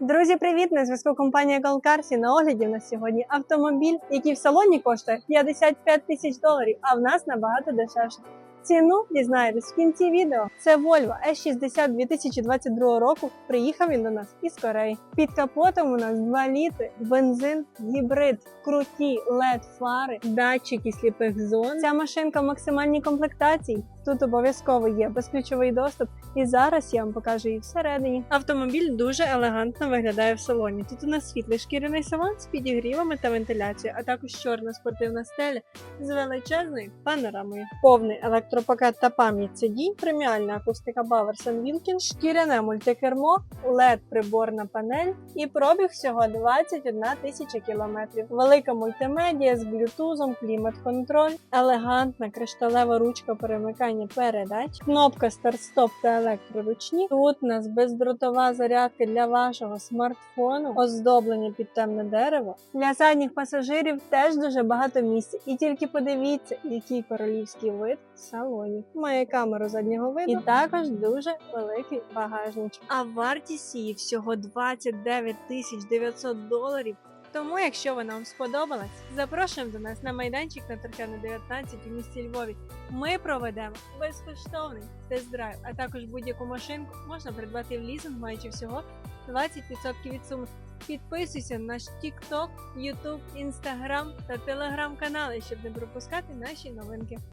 Друзі, привіт! На зв'язку компанія Голкарсі. На огляді у нас сьогодні автомобіль, який в салоні коштує 55 тисяч доларів, а в нас набагато дешевше. Ціну дізнаєтесь в кінці відео. Це Volvo S60 2022 року. Приїхав він до нас із Кореї. Під капотом у нас 2 літри, бензин, гібрид, круті led фари, датчики сліпих зон. Ця машинка в максимальній комплектації. Тут обов'язково є безключовий доступ, і зараз я вам покажу її всередині. Автомобіль дуже елегантно виглядає в салоні. Тут у нас світлий шкіряний салон з підігрівами та вентиляцією, а також чорна спортивна стеля з величезною панорамою. Повний електропакет та пам'ять сидінь, преміальна акустика Bowers Wilkins, шкіряне мультикермо, led приборна панель і пробіг всього 21 тисяча кілометрів. Велика мультимедіа з блютузом, клімат-контроль, елегантна кришталева ручка перемикання передач, кнопка старт-стоп та електроручні. Тут у нас бездротова зарядка для вашого смартфону, оздоблення під темне дерево. Для задніх пасажирів теж дуже багато місця. І тільки подивіться, який королівський вид в салоні. Має камеру заднього виду і також дуже великий багажничок. А вартість її всього 29 тисяч 900 доларів. Тому, якщо вона вам сподобалась, запрошуємо до нас на майданчик на Торкяну 19 у місті Львові. Ми проведемо безкоштовний тест-драйв, а також будь-яку машинку можна придбати в лізинг, маючи всього 20% від суми. Підписуйся на наш TikTok, YouTube, Instagram та Telegram канали, щоб не пропускати наші новинки.